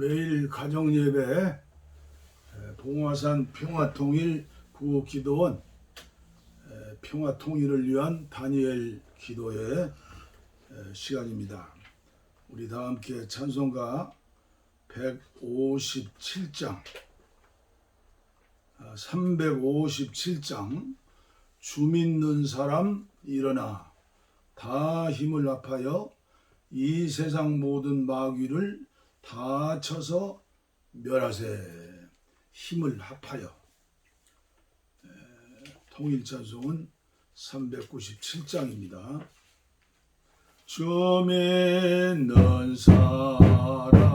매일 가정 예배 봉화산 평화통일 구호기도원 에, 평화통일을 위한 다니엘 기도의 에, 시간입니다. 우리 다 함께 찬송가 157장 357장 주 믿는 사람 일어나 다 힘을 합하여 이 세상 모든 마귀를 다 쳐서 멸하세. 힘을 합하여. 에, 통일 찬송은 397장입니다. 주 믿는 사람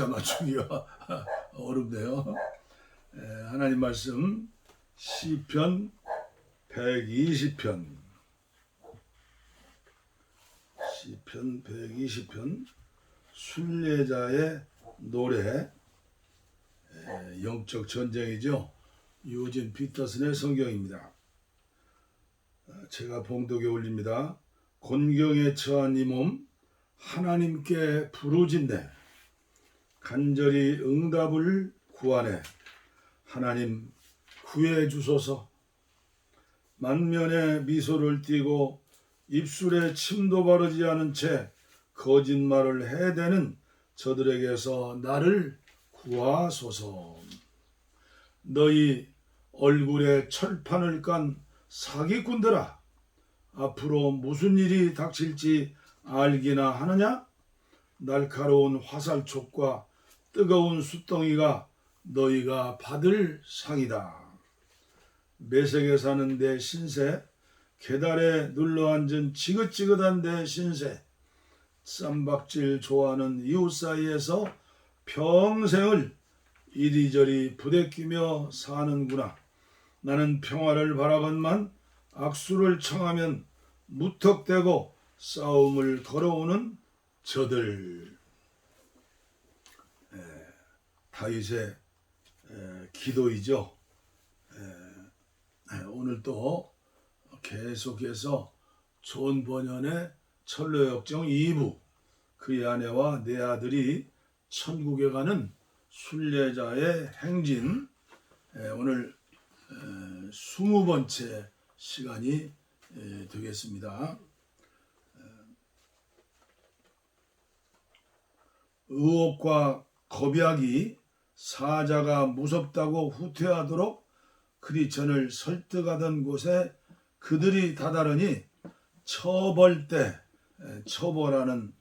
박자 맞추기가 어렵네요. 예, 하나님 말씀 시편 120편 시편 120편 순례자의 노래 에, 영적 전쟁이죠. 유진 피터슨의 성경입니다. 어, 제가 봉독에 올립니다. 곤경에 처한 이 몸 하나님께 부르짖네 간절히 응답을 구하네. 하나님 구해 주소서. 만면에 미소를 띠고 입술에 침도 바르지 않은 채 거짓말을 해대는 저들에게서 나를 구하소서. 너희 얼굴에 철판을 깐 사기꾼들아, 앞으로 무슨 일이 닥칠지 알기나 하느냐? 날카로운 화살촉과 뜨거운 숫덩이가 너희가 받을 상이다. 매색에 사는 내 신세, 계달에 눌러앉은 지긋지긋한 내 신세, 쌈박질 좋아하는 이웃 사이에서 평생을 이리저리 부대끼며 사는구나. 나는 평화를 바라건만 악수를 청하면 무턱대고 싸움을 걸어오는 저들. 에, 다윗의 에, 기도이죠. 에, 에, 오늘 또 계속해서 존 번연의 철로역정 2부 그의 아내와 네 아들이 천국에 가는 순례자의 행진 에, 오늘 스무 번째 시간이 에, 되겠습니다. 에, 의혹과 겁약이 사자가 무섭다고 후퇴하도록 크리천을 설득하던 곳에 그들이 다다르니 처벌대, 에, 처벌하는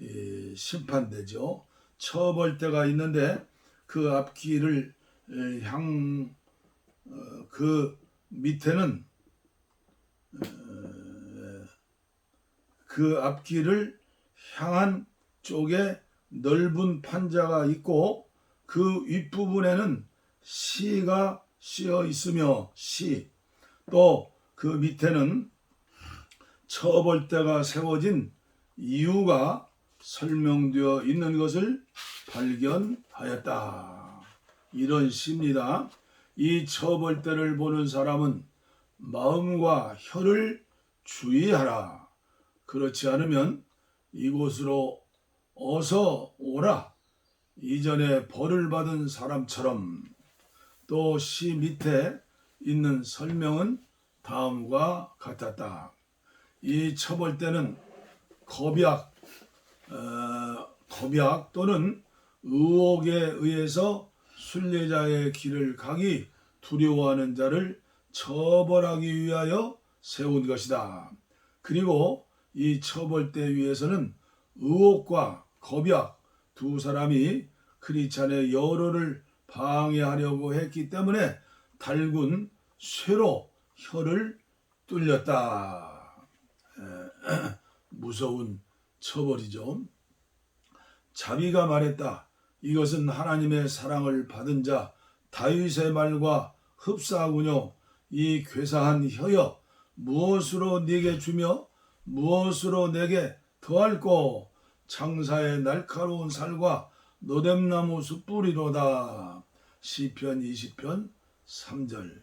이, 심판대죠. 처벌대가 있는데 그 앞길을 에, 향, 어, 그 밑에는 어, 그 앞길을 향한 쪽에 넓은 판자가 있고 그 윗부분에는 시가 씌어 있으며 시 또 그 밑에는 처벌대가 세워진 이유가 설명되어 있는 것을 발견하였다. 이런 시입니다. 이 처벌대를 보는 사람은 마음과 혀를 주의하라. 그렇지 않으면 이곳으로 어서 오라. 이전에 벌을 받은 사람처럼 또 시 밑에 있는 설명은 다음과 같았다. 이 처벌대는 겁약, 어, 겁약 또는 의혹에 의해서 순례자의 길을 가기 두려워하는 자를 처벌하기 위하여 세운 것이다. 그리고 이 처벌대 위에서는 의혹과 겁약 두 사람이 크리찬의 여로를 방해하려고 했기 때문에 달군 쇠로 혀를 뚫렸다. 에, 무서운 처벌이죠. 자비가 말했다. 이것은 하나님의 사랑을 받은 자 다윗의 말과 흡사하군요. 이 괴사한 혀여 무엇으로 네게 주며 무엇으로 내게 더할꼬 창사의 날카로운 살과 노뎀나무 숯뿌리로다. 시편 20편 3절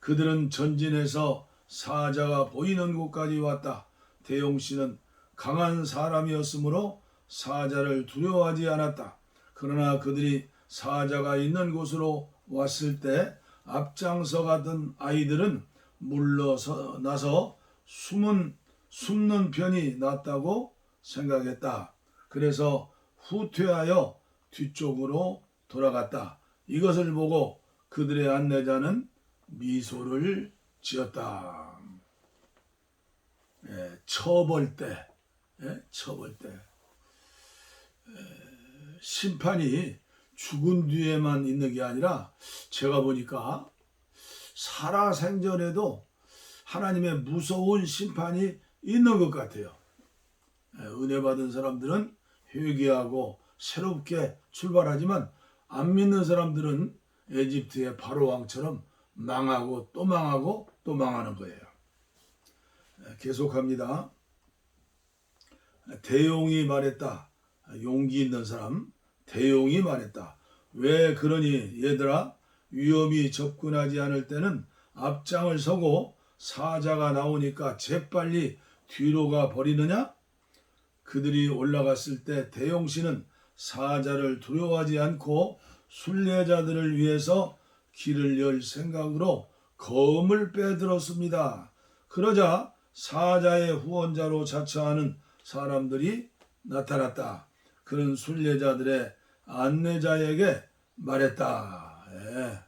그들은 전진해서 사자가 보이는 곳까지 왔다. 대용 씨는 강한 사람이었으므로 사자를 두려워하지 않았다. 그러나 그들이 사자가 있는 곳으로 왔을 때 앞장서 가던 아이들은 물러서 나서 숨은 숨는 편이 낫다고 생각했다. 그래서 후퇴하여 뒤쪽으로 돌아갔다. 이것을 보고 그들의 안내자는 미소를 지었다. 예, 처벌대, 예, 처벌대. 심판이 죽은 뒤에만 있는 게 아니라 제가 보니까 살아생전에도 하나님의 무서운 심판이 있는 것 같아요. 예, 은혜 받은 사람들은 회개하고 새롭게 출발하지만 안 믿는 사람들은 에집트의 바로 왕처럼 망하고 또 망하고 또 망하는 거예요. 예, 계속합니다. 대용이 말했다. 용기 있는 사람 대용이 말했다. 왜 그러니 얘들아 위험이 접근하지 않을 때는 앞장을 서고 사자가 나오니까 재빨리 뒤로 가 버리느냐? 그들이 올라갔을 때 대용씨는 사자를 두려워하지 않고 순례자들을 위해서 길을 열 생각으로 검을 빼들었습니다. 그러자 사자의 후원자로 자처하는 사람들이 나타났다. 그는 순례자들의 안내자에게 말했다. 예.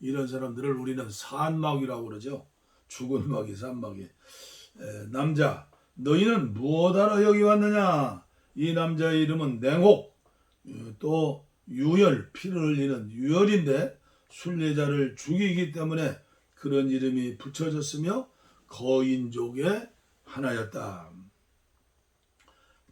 이런 사람들을 우리는 산막이라고 그러죠. 죽은 막이 산막이. 에, 남자, 너희는 무엇하러 여기 왔느냐? 이 남자의 이름은 냉혹, 어, 또 유열, 피를 흘리는 유열인데 순례자를 죽이기 때문에 그런 이름이 붙여졌으며 거인족의 하나였다.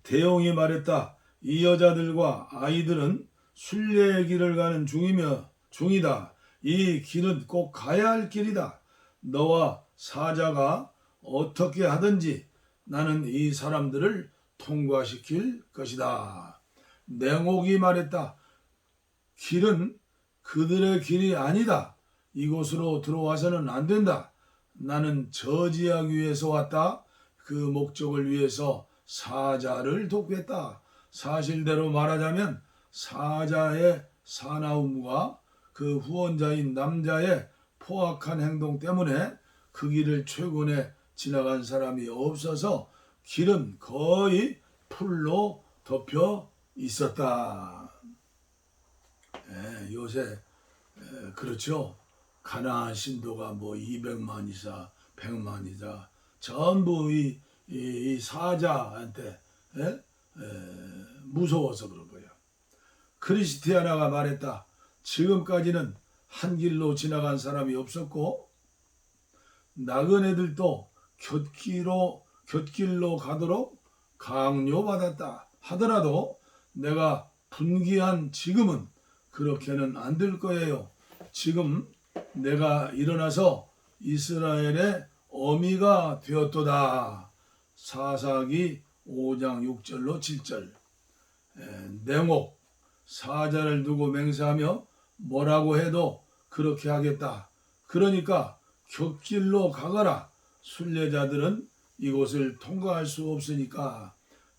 대용이 말했다. 이 여자들과 아이들은 순례의 길을 가는 중이며 중이다. 이 길은 꼭 가야 할 길이다. 너와 사자가 어떻게 하든지 나는 이 사람들을 통과시킬 것이다. 냉옥이 말했다. 길은 그들의 길이 아니다. 이곳으로 들어와서는 안 된다. 나는 저지하기 위해서 왔다. 그 목적을 위해서 사자를 돕겠다. 사실대로 말하자면 사자의 사나움과 그 후원자인 남자의 포악한 행동 때문에 그 길을 최근에 지나간 사람이 없어서 길은 거의 풀로 덮여 있었다. 예, 요새 예, 그렇죠. 가나안 신도가 뭐 200만 이사, 100만 이사 전부 이, 이, 이 사자한테 예? 에, 무서워서 그런 거예요. 크리스티아나가 말했다. 지금까지는 한 길로 지나간 사람이 없었고 나그네들도 곁길로 곁길로 가도록 강요받았다 하더라도 내가 분기한 지금은 그렇게는 안 될 거예요. 지금 내가 일어나서 이스라엘의 어미가 되었도다. 사사기 5장 6절로 7절. 에, 냉옥 사자를 두고 맹세하며 뭐라고 해도 그렇게 하겠다. 그러니까 곁길로 가거라. 순례자들은 이곳을 통과할 수 없으니까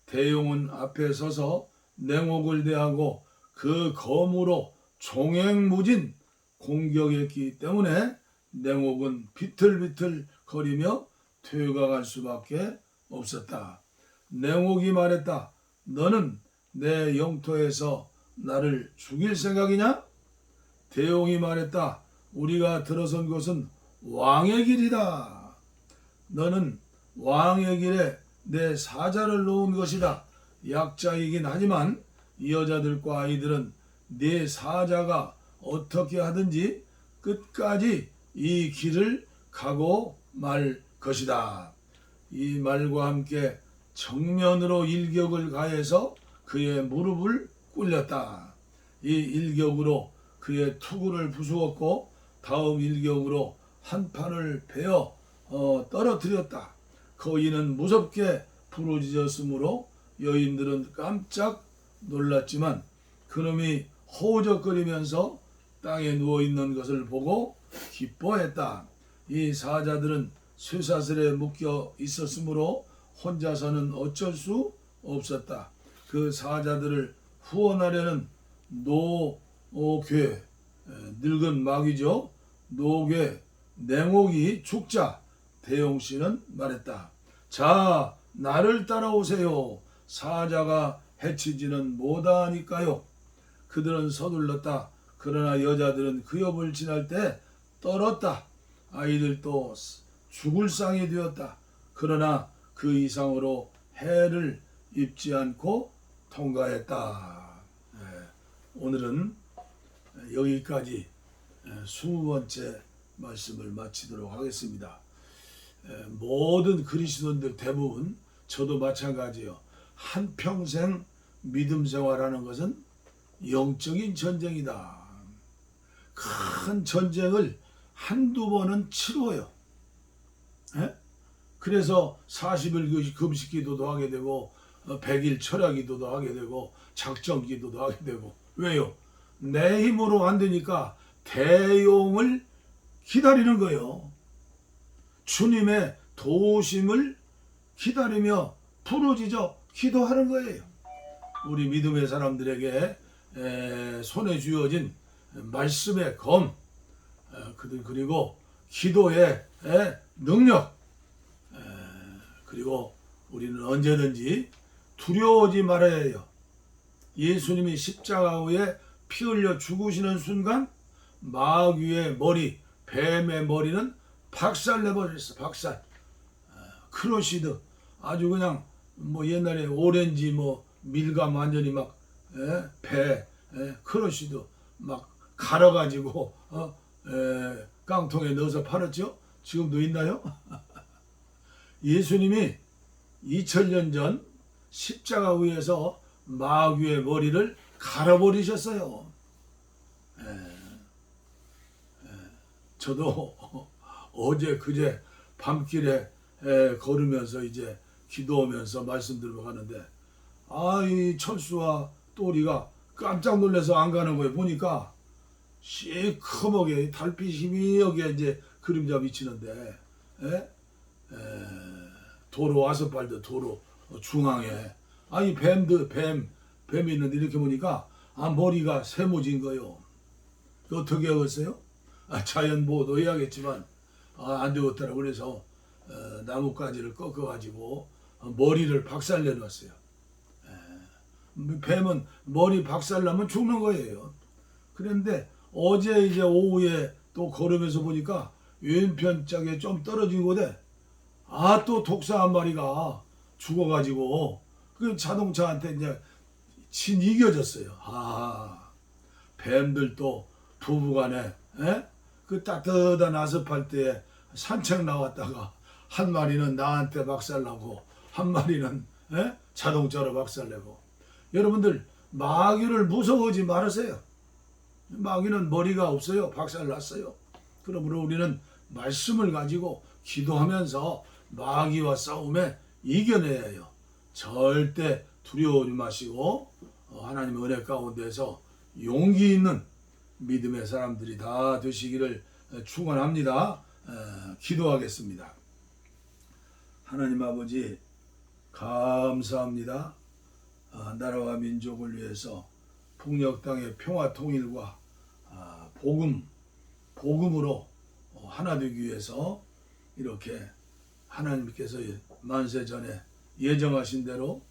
대용은 앞에 서서 냉옥을 대하고 그 검으로 종횡무진 공격했기 때문에 냉옥은 비틀비틀 거리며 퇴각할 수밖에 없었다. 냉옥이 말했다. 너는 내 영토에서 나를 죽일 생각이냐? 대용이 말했다. 우리가 들어선 곳은 왕의 길이다. 너는 왕의 길에 내 사자를 놓은 것이다. 약자이긴 하지만 이 여자들과 아이들은 네 사자가 어떻게 하든지 끝까지 이 길을 가고 말 것이다. 이 말과 함께 정면으로 일격을 가해서 그의 무릎을 꿇렸다. 이 일격으로 그의 투구를 부수었고 다음 일격으로 한 판을 베어 어, 떨어뜨렸다. 거인은 무섭게 부르짖었으므로 여인들은 깜짝 놀랐지만 그놈이 호적거리면서 땅에 누워 있는 것을 보고 기뻐했다. 이 사자들은 쇠사슬에 묶여 있었으므로 혼자서는 어쩔 수 없었다. 그 사자들을 후원하려는 노괴 늙은 마귀죠. 노괴 냉옥이 죽자 대용 씨는 말했다. 자 나를 따라오세요. 사자가 해치지는 못하니까요. 그들은 서둘렀다. 그러나 여자들은 그 옆을 지날 때 떨었다. 아이들도 죽을 상이 되었다. 그러나 그 이상으로 해를 입지 않고 통과했다. 예, 오늘은 여기까지 스무 번째 말씀을 마치도록 하겠습니다. 예, 모든 그리스도인들 대부분 저도 마찬가지요. 한 평생 믿음 생활하는 것은 영적인 전쟁이다. 큰 전쟁을 한두 번은 치러요. 예? 그래서 40일 금식 기도도 하게 되고 100일 철야 기도도 하게 되고 작정 기도도 하게 되고 왜요? 내 힘으로 안 되니까 대용을 기다리는 거예요. 주님의 도우심을 기다리며 부르짖어 기도하는 거예요. 우리 믿음의 사람들에게 에, 손에 쥐어진 말씀의 검 그리고 기도의 에, 능력 에, 그리고 우리는 언제든지 두려워하지 말아야 해요. 예수님이 십자가 후에 피 흘려 죽으시는 순간 마귀의 머리, 뱀의 머리는 박살 내 버렸어. 박살. 아, 크로시드 아주 그냥 뭐 옛날에 오렌지 뭐 밀감 완전히 막 예? 배, 예? 크로시드 막 갈아가지고 어? 에, 깡통에 넣어서 팔았죠. 지금도 있나요? 예수님이 2000년 전 십자가 위에서 마귀의 머리를 갈아버리셨어요. 에, 에, 저도 어제 그제 밤길에 에, 걸으면서 이제 기도하면서 말씀 들고 가는데 아이 철수와 또리가 깜짝 놀라서 안 가는 거예요. 보니까 시커멓게 달빛 힘이 여기에 이제 그림자 비치는데 에? 에, 도로 아스팔트 도로 중앙에 아니 뱀들 뱀 뱀이 있는데 이렇게 보니까 아 머리가 세모진 거요. 그 어떻게 하겠어요? 아, 자연 보호도 해야겠지만 아, 안 되겠더라. 그래서 어, 나뭇가지를 꺾어가지고 어, 머리를 박살내 놨어요. 에, 뱀은 머리 박살나면 죽는 거예요. 그런데 어제 이제 오후에 또 걸으면서 보니까 왼편 짝에 좀 떨어진 곳에 아 또 독사 한 마리가 죽어가지고 그 자동차한테 이제 친 이겨졌어요. 아 뱀들도 부부간에 에? 그 따뜻한 아스팔트에 산책 나왔다가 한 마리는 나한테 박살나고 한 마리는 에? 자동차로 박살내고 여러분들 마귀를 무서워하지 말으세요. 마귀는 머리가 없어요. 박살났어요. 그러므로 우리는 말씀을 가지고 기도하면서 마귀와 싸움에 이겨내야 해요. 절대 두려워하지 마시고 어, 하나님의 은혜 가운데서 용기 있는 믿음의 사람들이 다 되시기를 축원합니다. 에, 기도하겠습니다. 하나님 아버지 감사합니다. 아, 나라와 민족을 위해서 북녘 땅의 평화 통일과 아, 복음 복음으로 어, 하나 되기 위해서 이렇게 하나님께서 만세 전에 예정하신 대로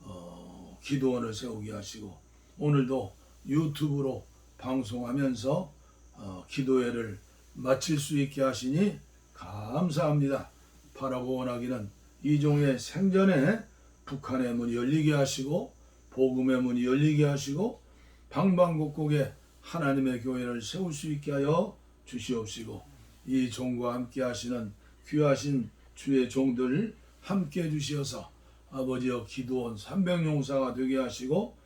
어, 기도원을 세우게 하시고 오늘도 유튜브로 방송하면서 어, 기도회를 마칠 수 있게 하시니 감사합니다. 바라고 원하기는 이종의 생전에 북한의 문이 열리게 하시고 복음의 문이 열리게 하시고 방방곡곡에 하나님의 교회를 세울 수 있게 하여 주시옵시고 이 종과 함께 하시는 귀하신 주의 종들 함께 해 주시어서 아버지여 기도원 300용사가 되게 하시고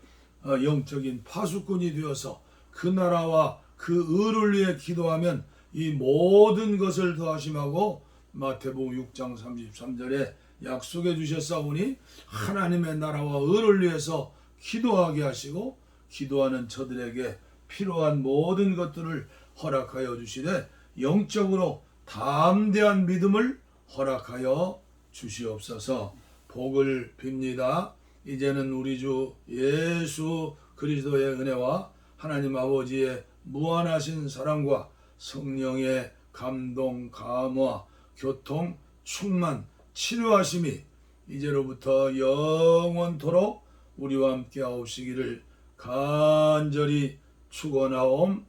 어, 영적인 파수꾼이 되어서 그 나라와 그 의를 위해 기도하면 이 모든 것을 더하심하고 마태복음 6장 33절에 약속해 주셨사오니 하나님의 나라와 의를 위해서 기도하게 하시고 기도하는 저들에게 필요한 모든 것들을 허락하여 주시되 영적으로 담대한 믿음을 허락하여 주시옵소서 복을 빕니다. 이제는 우리 주 예수 그리스도의 은혜와 하나님 아버지의 무한하신 사랑과 성령의 감동, 감화, 교통, 충만, 치료하심이 이제로부터 영원토록 우리와 함께 하옵시기를 간절히 축원하옵나이다.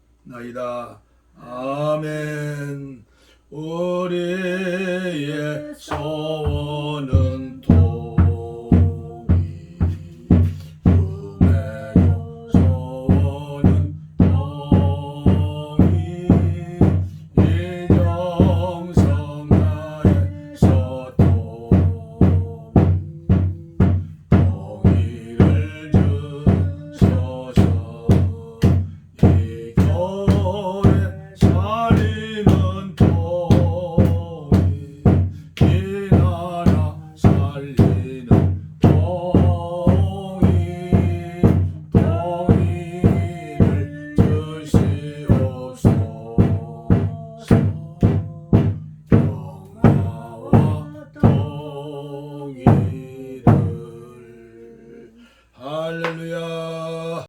아멘. 우리의 소원은 도